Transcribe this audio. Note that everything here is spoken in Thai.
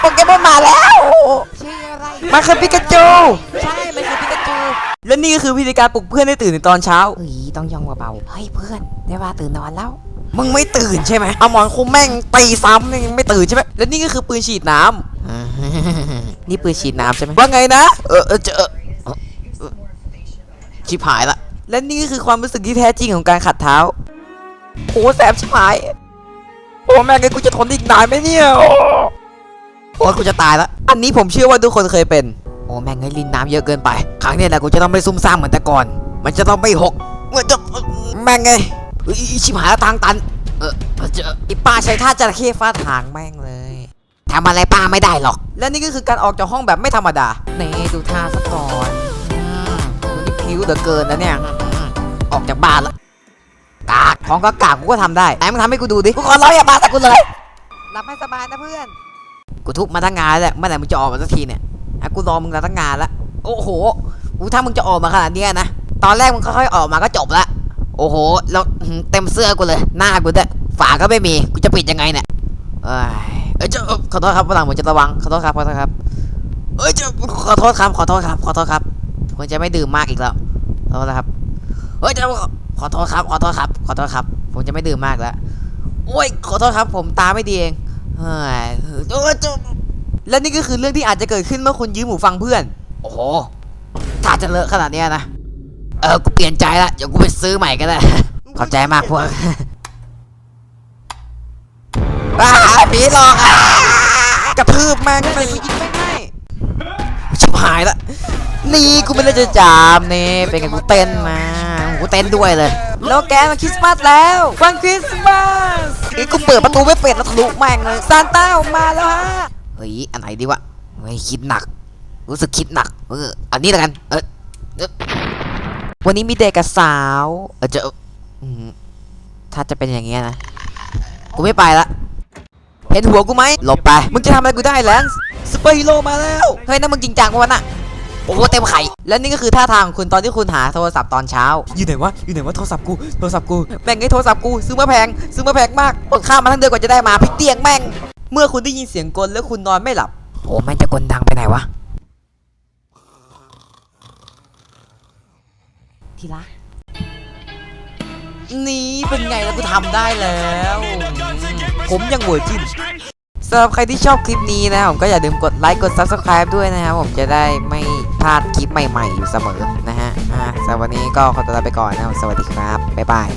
โปเกมอนมาแล้ว ชื่ออะไรมันคือปิกาจู ใช่ มันคือปิกาจูและนี่ก็คือวิธีการปลุกเพื่อนให้ตื่นในตอนเช้า เฮ้ยต้องย่องเบาๆเฮ้ยเพื่อนได้ว่าตื่นนอนแล้ว มึงไม่ตื่นใช่ไหมเอาหมอนคุมแม่งตีซ้ำยังไม่ตื่นใช่ไหมและนี่ก็คือปืนฉีดน้ำนี่ปืนฉีดน้ำใช่ไหมว่าไงนะเออเออเจอเออเออเออชิบหายละ และนี่ก็คือความรู้สึกที่แท้จริงของการขัดเท้าโอ้แสบชิบหาย โอ้แม่งไงกูจะทนอีกนานไหมเนี่ยโอ้ โอ้กูจะตายละอันนี้ผมเชื่อว่าทุกคนเคยเป็น โอ้แม่งไงลินน้ำเยอะเกินไป ครั้งนี้แหละกูจะต้องไม่ซุ่มซ่ามเหมือนแต่ก่อน มันจะต้องไม่หกมันจะแม่งไอ้ชิบหายแล้วทางตัน เออเจอไอป้าใช้ท่าจระเข้ฟาดหางแม่งเลยทำอะไรป้าไม่ได้หรอก และนี่ก็คือการออกจากห้องแบบไม่ธรรมดานี่ดูท่าซะก่อนอืมคุณนี่ผิวเหลือเกินนะเนี่ย ออกจากบ้านแล้วกากของก็กากกูก็ทำได้ไหนมึงทำให้กูดูดิ กูขอร้องอย่ามาแต่กูเลยหลับให้สบายนะเพื่อน กูทุบมาตั้งงานแล้วเมื่อไหร่มึงจะออกมาสักทีเนี่ยอะกูรอมึงมาตั้งงานแล้วโอ้โหกูถ้ามึงจะออกมาขนาดเนี้ยนะตอนแรกมึงค่อยๆออกมาก็จบละโอ้โหแล้วเต็มเสื้อกูเลยหน้ากูด้วยฝาก็ไม่มีกูจะปิดยังไงเนี่ยเอ้ยเอ้ยเจ้าขอโทษครับวันหลังผมจะระวังขอโทษครับขอโทษครับเอ้ยเจ้าขอโทษครับขอโทษครับขอโทษครับผมจะไม่ดื่มมากอีกแล้วขอโทษนะครับเฮ้ยเจ้าขอโทษครับขอโทษครับขอโทษครับ ผมจะไม่ดื่มมากแล้วโอ้ยขอโทษครับ ผมตาไม่ดีเอง เฮ้ยเอ้ยเจ้าและนี่ก็คือเรื่องที่อาจจะเกิดขึ้นเมื่อคุณยืมหูฟังเพื่อน โอ้โห ถ้าจะเลอะขนาดเนี้ยนะ เออ กูเปลี่ยนใจละเดี๋ยวกูไปซื้อใหม่ก็ได้ ขอบใจมากพวกบ้าผีหลอกอะกระทืบแม่งไปกูยิงไม่ให้ชิบหายละ นี่กูไม่ได้จะจามนี่เป็นไงกูเต้นมา กูเต้นด้วยเลย แล้วแกมาคริสต์มาสแล้ววันคริสต์มาสไอ้กูเปิดประตูไม่เป็ดแล้วทะลุแม่งเลยซานต้าออกมาแล้วฮะเฮ้ยอันไหนดีวะเฮ้ยคิดหนัก รู้สึกคิดหนัก เอออันนี้แล้วกันเออวันนี้มีเด็กกับสาวเออจะถ้าจะเป็นอย่างเงี้ยนะกูไม่ไปละเห็นหัวกูไหมหลบไปมึงจะทำอะไรกูได้แลนส์สเปอร์ฮีโร่มาแล้วเฮ้ยนั่นมึงจริงจังวะน่ะ โอ้โหเต็มไข่ และนี่ก็คือท่าทางของคุณตอนที่คุณหาโทรศัพท์ตอนเช้า อยู่ไหนวะ อยู่ไหนวะโทรศัพท์กู โทรศัพท์กู แม่งไอ้โทรศัพท์กู ซื้อมาแพง ซื้อมาแพงมากอดข้ามมาทั้งเดือนกว่าจะได้มาพลิกเตียงแม่ง เมื่อคุณได้ยินเสียงกลแล้วคุณนอนไม่หลับ โอ้แม่งจะกลดังไปไหนวะ ทีละ นี่เป็นไงแล้วกูทำได้แล้ว ผมยังเวอร์จิน สำหรับใครที่ชอบคลิปนี้นะผมก็อย่าลืมกดไลค์กด Subscribe ด้วยนะครับผมจะได้ไม่พลาดคลิปใหม่ๆอยู่เสมอนะฮะสำหรับวันนี้ก็ขอตัวลาไปก่อนนะครับสวัสดีครับ บ๊ายบาย